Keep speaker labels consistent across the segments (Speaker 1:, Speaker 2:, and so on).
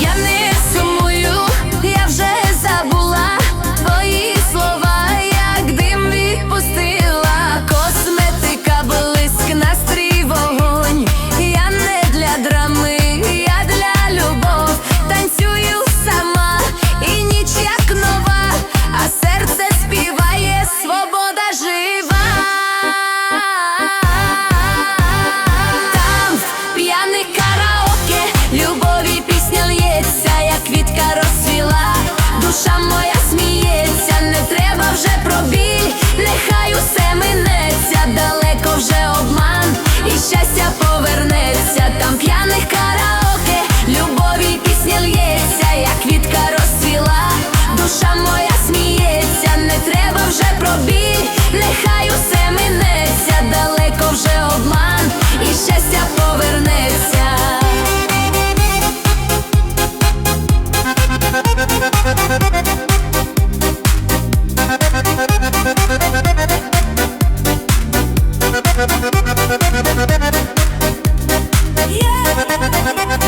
Speaker 1: Я не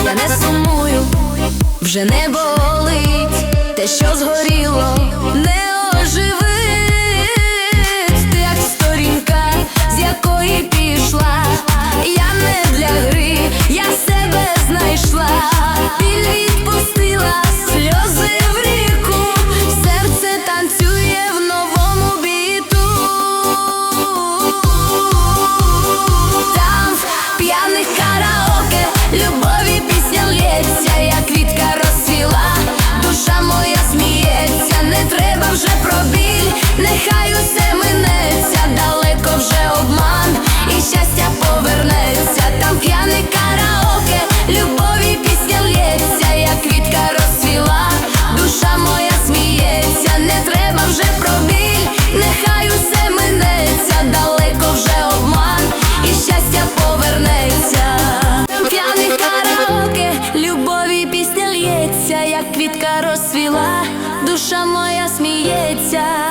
Speaker 1: я не сумую, вже не болить, те, що згоріло, не оживить, ти як сторінка, з якої душа моя сміється.